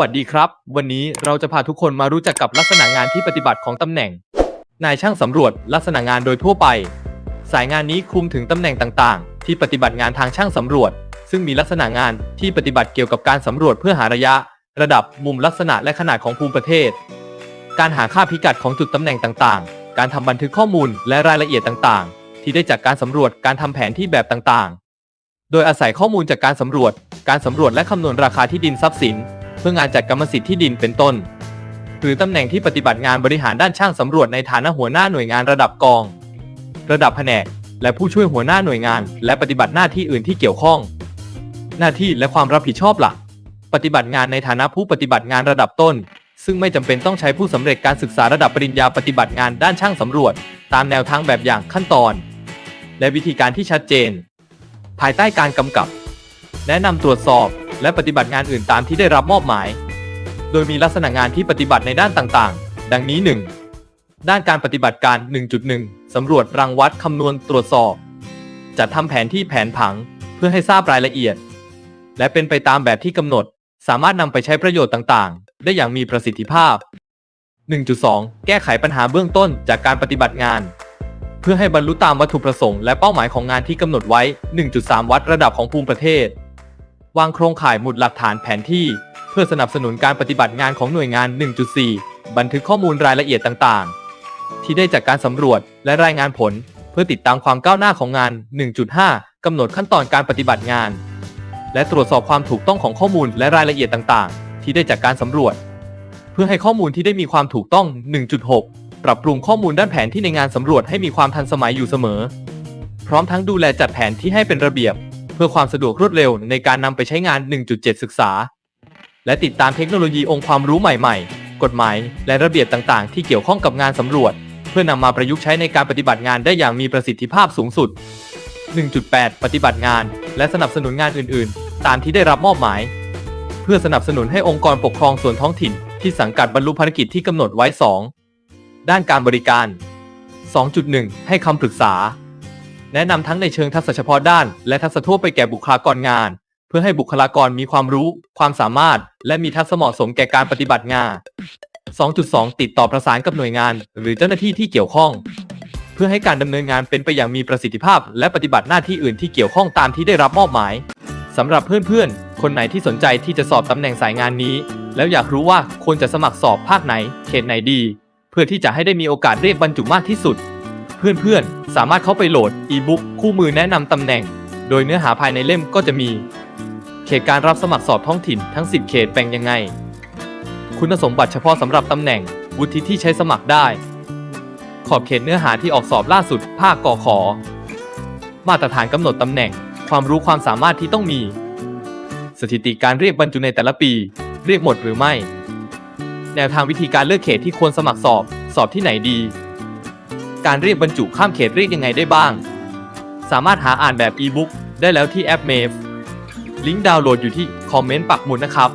วัสดีครับ วันนี้เราจะพาทุกคนมารู้จักกับลักษณะงานที่ปฏิบัติของตำแหน่ง นายช่างสำรวจลักษณะงานโดยทั่วไป สายงานนี้คลุมถึงตำแหน่งต่างๆ ที่ปฏิบัติงานทางช่างสำรวจ ซึ่งมีลักษณะงานที่ปฏิบัติเกี่ยวกับการสำรวจเพื่อหาระยะ ระดับมุมลักษณะและขนาดของภูมิประเทศ การหาค่าพิกัดของจุดตำแหน่งต่างๆ การทำบันทึกข้อมูลและรายละเอียดต่างๆ ที่ได้จากการสำรวจการทำแผนที่แบบต่างๆ โดยอาศัยข้อมูลจากการสำรวจ การสำรวจและคำนวณราคาที่ดินทรัพย์สิน พื่องานจัดกรรมสิทธิ์ที่ดินเป็นต้น หรือตำแหน่งที่ปฏิบัติงานบริหารด้านช่างสำรวจในฐานะหัวหน้าหน่วยงานระดับกอง ระดับแผนก และผู้ช่วยหัวหน้าหน่วยงาน และปฏิบัติหน้าที่อื่นที่เกี่ยวข้อง หน้าที่และความรับผิดชอบหลัก ปฏิบัติงานในฐานะผู้ปฏิบัติงานระดับต้น ซึ่งไม่จำเป็นต้องใช้ผู้สำเร็จการศึกษาระดับปริญญาปฏิบัติงานด้านช่างสำรวจ ตามแนวทางแบบอย่างขั้นตอน และวิธีการที่ชัดเจน ภายใต้การกำกับ แนะนำตรวจสอบ และปฏิบัติงานอื่นตามที่ได้รับมอบหมาย โดยมีลักษณะงานที่ปฏิบัติในด้านต่างๆ ดังนี้ 1. ด้านการปฏิบัติการ 1.1 สำรวจรังวัดคำนวณตรวจสอบ จัดทำแผนที่แผนผังเพื่อให้ทราบรายละเอียด และเป็นไปตามแบบที่กำหนด สามารถนำไปใช้ประโยชน์ต่างๆ ได้อย่างมีประสิทธิภาพ 1.2 แก้ไขปัญหาเบื้องต้นจากการปฏิบัติงาน เพื่อให้บรรลุตามวัตถุประสงค์และเป้าหมายของงานที่กำหนดไว้ 1.3 วัดระดับของภูมิประเทศ วางโครงข่ายหมุดหลักฐานแผนที่ เพื่อสนับสนุนการปฏิบัติงานของหน่วยงาน 1.4 บันทึกข้อมูลรายละเอียดต่างๆ ที่ได้จากการสำรวจและรายงานผล เพื่อติดตามความก้าวหน้าของงาน 1.5 กำหนดขั้นตอนการปฏิบัติงาน และตรวจสอบความถูกต้องของข้อมูลและรายละเอียดต่างๆ ที่ได้จากการสำรวจ เพื่อให้ข้อมูลที่ได้มีความถูกต้อง 1.6 ปรับปรุงข้อมูลด้านแผนที่ในงานสำรวจให้มีความทันสมัยอยู่เสมอ พร้อมทั้งดูแลจัดแผนที่ให้เป็นระเบียบ เพื่อความสะดวกรวดเร็วในการนำไปใช้งาน 1.7 ศึกษา และติดตามเทคโนโลยีองค์ความรู้ใหม่ๆ กฎหมาย และระเบียบต่างๆ ที่เกี่ยวข้องกับงานสำรวจ เพื่อนำมาประยุกต์ใช้ในการปฏิบัติงานได้อย่างมีประสิทธิภาพสูงสุด 1.8 ปฏิบัติงาน และสนับสนุนงานอื่นๆ ตามที่ได้รับมอบหมาย เพื่อสนับสนุนให้องค์กรปกครองส่วนท้องถิ่น ที่สังกัดบรรลุภารกิจที่กำหนดไว้ 2. ด้านการบริการ 2.1 ให้คำปรึกษา แนะนำทั้งในเชิงทักษะเฉพาะด้าน และทักษะทั่วไปแก่บุคลากรงาน เพื่อให้บุคลากรมีความรู้ ความสามารถ และมีทักษะเหมาะสมแก่การปฏิบัติงาน 2.2 ติดต่อประสานกับหน่วยงาน หรือเจ้าหน้าที่ที่เกี่ยวข้อง เพื่อให้การดำเนินงานเป็นไปอย่างมีประสิทธิภาพ และปฏิบัติหน้าที่อื่นที่เกี่ยวข้องตามที่ได้รับมอบหมายสำหรับเพื่อนๆ คนไหนที่สนใจที่จะสอบตำแหน่งสายงานนี้ แล้วอยากรู้ว่าควรจะสมัครสอบภาคไหน เขตไหนดี เพื่อที่จะให้ได้มีโอกาสเรียกบรรจุมากที่สุด เพื่อนๆ สามารถเข้าไปโหลดอีบุ๊กคู่มือแนะนำตำแหน่ง โดยเนื้อหาภายในเล่มก็จะมี เขตการรับสมัครสอบท้องถิ่นทั้ง 10 เขตแบ่งยังไง คุณสมบัติเฉพาะสำหรับตำแหน่ง วุฒิที่ใช้สมัครได้ ขอบเขตเนื้อหาที่ออกสอบล่าสุด ภาคกอขอ มาตรฐานกำหนดตำแหน่ง ความรู้ความสามารถที่ต้องมี สถิติการเรียกบรรจุในแต่ละปี เรียกหมดหรือไม่ แนวทางวิธีการเลือกเขตที่ควรสมัครสอบ สอบที่ไหนดี การเรียกบรรจุข้ามเขตเรียกยังไงได้บ้าง สามารถหาอ่านแบบอีบุ๊กได้แล้วที่แอปเมฟลิงก์ดาวน์โหลดอยู่ที่คอมเมนต์ปักหมุดนะครับ